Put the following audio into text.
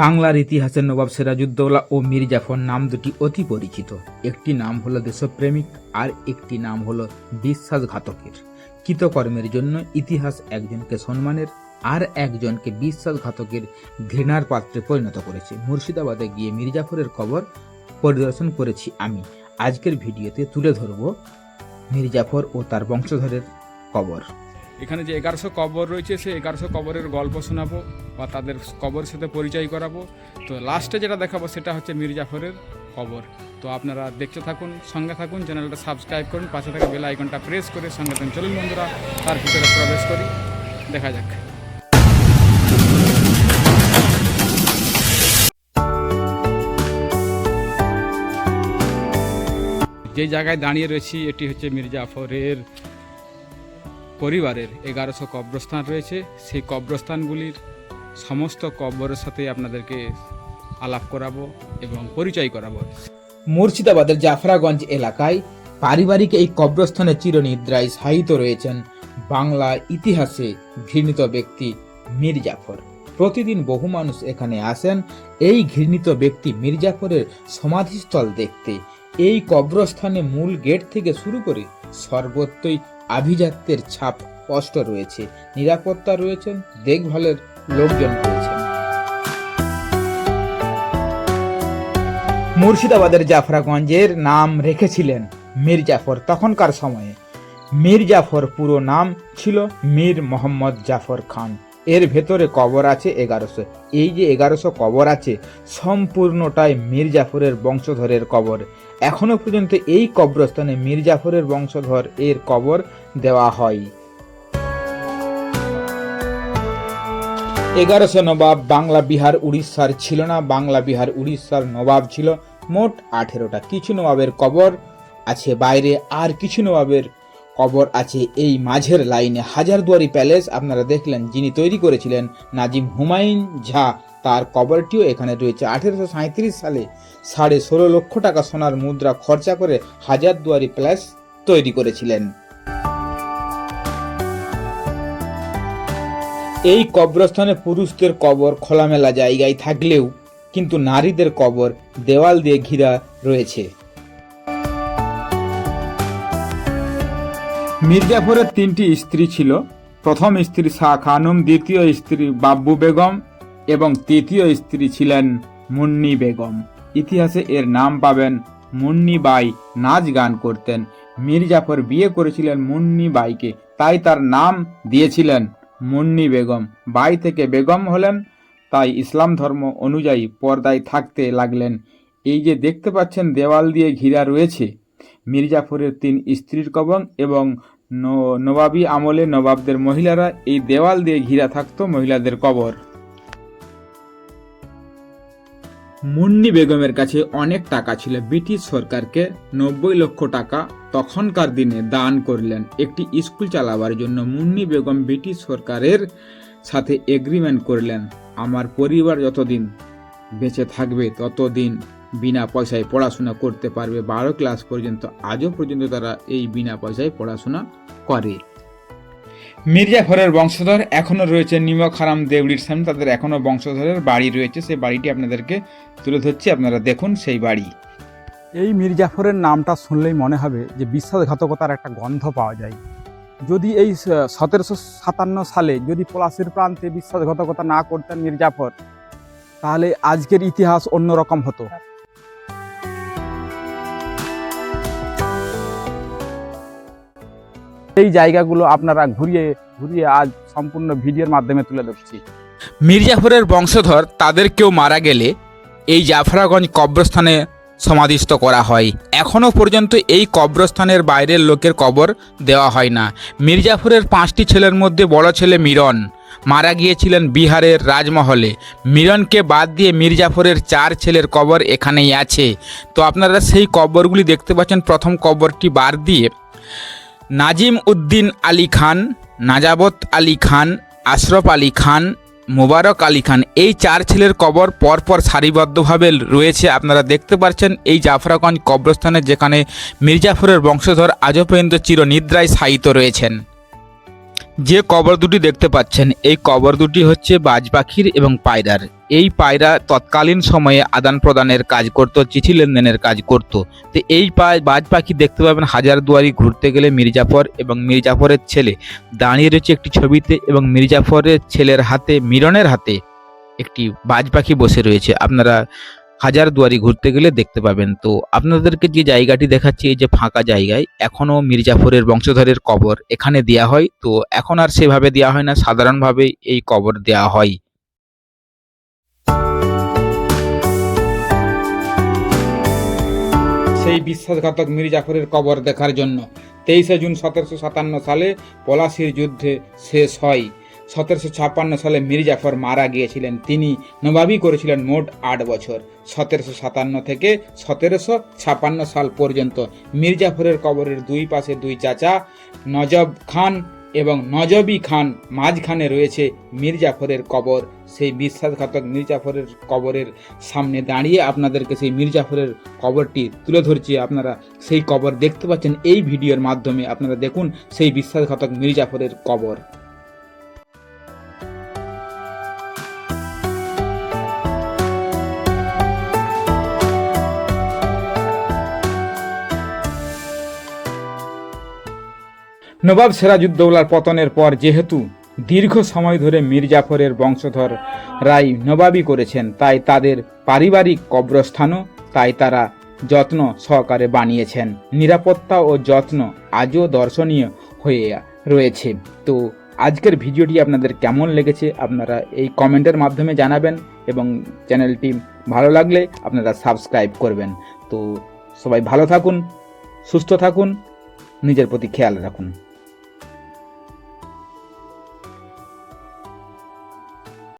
বাংলার ইতিহাসে নবাব সিরাজউদ্দৌলা ও মীর জাফর নাম দুটি অতি পরিচিত। একটি নাম হলো দেশপ্রেমিক আর একটি নাম হলো বিশ্বাসঘাতকের। কৃতকর্মের জন্য ইতিহাস একজনকে সম্মানের আর একজনকে বিশ্বাসঘাতকের ঘৃণার পাত্রে পরিণত করেছে। মুর্শিদাবাদে গিয়ে মীর জাফরের কবর পরিদর্শন করেছি আমি। আজকের ভিডিওতে তুলে ধরব মীর জাফর ও তার বংশধরের কবর। এখানে যে এগারোশো কবর রয়েছে, সেই এগারোশো কবরের গল্প শোনাবো। বা তাদের কবরের সাথে পরিচয় করাবো। তো লাস্টে যেটা দেখাবো সেটা হচ্ছে মীর জাফরের কবর। তো আপনারা দেখতে থাকুন, সঙ্গে থাকুন, চ্যানেলটা সাবস্ক্রাইব করুন, পাশে থাকা বেল আইকনটা প্রেস করে সঙ্গে থাকুন। চলুন বন্ধুরা, তার ভিতরে প্রবেশ করি। দেখা যাক। যে জায়গায় দাঁড়িয়ে রয়েছি, এটি হচ্ছে মীর জাফরের পরিবারের এগারোশো কবরস্থান রয়েছে। সেই কবরস্থানগুলির সমস্ত কবরের সাথে আপনাদেরকে আলাপ করাবো এবং পরিচয় করাবো। মুর্শিদাবাদের জাফরাগঞ্জ এলাকায় পারিবারিক এই কব্রস্থানে চিরনিদ্রায় শায়িত রয়েছেন বাংলা ইতিহাসে ঘৃণিত ব্যক্তি মীর জাফর। প্রতিদিন বহু মানুষ এখানে আসেন এই ঘৃণিত ব্যক্তি মীর জাফরের সমাধিস্থল দেখতে। এই কব্রস্থানে মূল গেট থেকে শুরু করে সর্বত্রই আভিজাত্যের ছাপ স্পষ্ট রয়েছে। নিরাপত্তা রয়েছেন, দেখভালের লোকজন রয়েছেন মুর্শিদাবাদের জাফরাগঞ্জের নাম রেখেছিলেন মীর জাফর তখনকার সময়ে। মীর জাফর পুরো নাম ছিল মীর মোহাম্মদ জাফর খান। এর ভেতরে কবর আছে এগারোশো। এই যে এগারোশো কবর আছে, সম্পূর্ণটাই মীর জাফরের বংশধরের কবর। এখনও পর্যন্ত এই কবরস্থানে মীর জাফরের বংশধর এর কবর দেওয়া হয়। এগারোশো নবাব বাংলা বিহার উড়িষ্যার ছিল না। বাংলা বিহার উড়িষ্যার নবাব ছিল। মোট আঠেরোটা। কিছু নবাবের কবর আছে বাইরে, আর কিছু নবাবের কবর আছে এই মাঝের লাইনে। হাজারদুয়ারি প্যালেস আপনারা দেখলেন, যিনি তৈরি করেছিলেন নাজিম হুমায়ুন ঝা, তার কবরটিও এখানে রয়েছে। আঠেরোশো সালে সাড়ে ষোলো লক্ষ টাকা সোনার মুদ্রা খরচা করে হাজারদুয়ারি প্যালেস তৈরি করেছিলেন। এই কবরস্থানে পুরুষদের কবর খোলামেলা জায়গায় থাকলেও কিন্তু নারীদের কবর দেওয়াল দিয়ে ঘিরা রয়েছে। মির্জাফরের তিনটি স্ত্রী ছিল। প্রথম স্ত্রী শাহ খানম, দ্বিতীয় স্ত্রী বাব্বু বেগম এবং তৃতীয় স্ত্রী ছিলেন মুন্নি বেগম। ইতিহাসে এর নাম পাবেন মুন্নি বাই নাচ গান করতেন। মির্জাফর বিয়ে করেছিলেন মুন্নি বাইকে, তাই তার নাম দিয়েছিলেন মুন্নি বেগম। বাই থেকে বেগম হলেন, তাই ইসলাম ধর্ম অনুযায়ী পর্দায় থাকতে লাগলেন। এই যে দেখতে পাচ্ছেন দেওয়াল দিয়ে ঘিরা রয়েছে। মির্জাফরের তিন স্ত্রীর কবং এবং নবাবী আমলে নবাবদের মহিলারা এই দেওয়াল দিয়ে ঘিরা থাকতো মহিলাদের কবর। মুন্নি বেগমের কাছে অনেক টাকা ছিল। ব্রিটিশ সরকারকে নব্বই লক্ষ টাকা তখনকার দিনে দান করলেন। একটি স্কুল চালাবার জন্য মুন্নি বেগম ব্রিটিশ সরকারের সাথে এগ্রিমেন্ট করলেন, আমার পরিবার যতদিন বেঁচে থাকবে, ততদিন বিনা পয়সায় পড়াশোনা করতে পারবে। বারো ক্লাস পর্যন্ত, আজও পর্যন্ত তারা এই বিনা পয়সায় পড়াশোনা করে। মির্জাফরের বংশধর এখনও রয়েছে। নিমক হারাম দেউড়ির সামনে তাদের এখনও বংশধরের বাড়ি রয়েছে। সেই বাড়িটি আপনাদেরকে তুলে ধরছি। আপনারা দেখুন সেই বাড়ি। এই মির্জাফরের নামটা শুনলেই মনে হবে যে বিশ্বাসঘাতকতার একটা গন্ধ পাওয়া যায়। যদি এই সতেরোশো সাতান্ন সালে যদি পলাশির প্রান্তে বিশ্বাসঘাতকতা না করতেন মির্জাফর তাহলে আজকের ইতিহাস অন্যরকম হতো। এই জায়গাগুলো আপনারা ঘুরিয়ে ঘুরিয়ে আজ সম্পূর্ণ ভিডিওর মাধ্যমে তুলে ধরছি। মির্জাফরের বংশধর তাদের কেউ মারা গেলে এই জাফরাগঞ্জ কবরস্থানে সমাধিস্থ করা হয়। এখনও পর্যন্ত এই কবরস্থানের বাইরের লোকের কবর দেওয়া হয় না। মির্জাফরের পাঁচটি ছেলের মধ্যে বড় ছেলে মিরন। মারা গিয়েছিলেন বিহারের রাজমহলে। মিরনকে বাদ দিয়ে মির্জাফরের চার ছেলের কবর এখানেই আছে। তো আপনারা সেই কবরগুলি দেখতে পাচ্ছেন। প্রথম কবরটি বাদ দিয়ে নাজিম উদ্দিন আলী খান, নাজাবত আলী খান, আশরফ আলী খান, মোবারক আলী খান, এই চার ছেলের কবর পরপর সারিবদ্ধভাবে রয়েছে। আপনারা দেখতে পাচ্ছেন এই জাফরাগঞ্জ কবরস্থানে যেখানে মির্জাফরের বংশধর আজও পর্যন্ত চিরনিদ্রায় শায়িত রয়েছেন। যে কবর দুটি দেখতে পাচ্ছেন, এই কবর দুটি হচ্ছে বাজ পাখির এবং পায়রার। এই পায়রা তৎকালীন সময়ে আদান প্রদানের কাজ করত, চিঠি লেনদেনের কাজ করত। তো এই বাজ পাখি দেখতে পাবেন হাজারদুয়ারি ঘুরতে গেলে মির্জাফর এবং মির্জাফরের ছেলে। দাঁড়িয়ে রয়েছে একটি ছবিতে এবং মির্জাফরের ছেলের হাতে, মিরনের হাতে একটি বাজ পাখি বসে রয়েছে। আপনারা হাজারদুয়ারি ঘুরতে গেলে দেখতে পাবেন। তো আপনাদেরকে যে জায়গাটি দেখাচ্ছি, এই যে ফাঁকা জায়গায়, এখনও মির্জাফরের বংশধরের কবর এখানে দেয়া হয়। তো এখন আর সেভাবে দেওয়া হয় না, সাধারণভাবে এই কবর দেওয়া হয়। সেই বিশ্বাসঘাতক মীর জাফরের কবর দেখার জন্য তেইশে জুন সতেরোশো সাতান্ন সালে পলাশির যুদ্ধে শেষ হয়। সতেরোশো ছাপ্পান্ন সালে মীর জাফর মারা গিয়েছিলেন। তিনি নবাবি করেছিলেন মোট আট বছর। সতেরোশো সাতান্ন থেকে সতেরোশো ছাপ্পান্ন সাল পর্যন্ত মীর জাফরের কবরের দুই পাশে দুই চাচা, নজব খান এবং নজবি খান মাঝখানে রয়েছে মীর জাফরের কবর। সেই বিশ্বাসঘাতক মীর জাফরের কবরের সামনে দাঁড়িয়ে আপনাদেরকে সেই মীর জাফরের কবরটি তুলে ধরছি। আপনারা সেই কবর দেখতে পাচ্ছেন। এই ভিডিওর মাধ্যমে আপনারা দেখুন সেই বিশ্বাসঘাতক মীর জাফরের কবর। নবাব সিরাজউদ্দৌলার পতনের পর যেহেতু দীর্ঘ সময় ধরে মীর জাফরের বংশধর রাই নবাবি করেছেন, তাই তাদের পারিবারিক কবরস্থানও তাই তারা যত্ন সহকারে বানিয়েছেন। নিরাপত্তা ও যত্ন আজও দর্শনীয় হয়ে রয়েছে। তো আজকের ভিডিওটি আপনাদের কেমন লেগেছে আপনারা এই কমেন্টের মাধ্যমে জানাবেন এবং চ্যানেলটি ভালো লাগলে আপনারা সাবস্ক্রাইব করবেন। তো সবাই ভালো থাকুন, সুস্থ থাকুন, নিজের প্রতি খেয়াল রাখুন।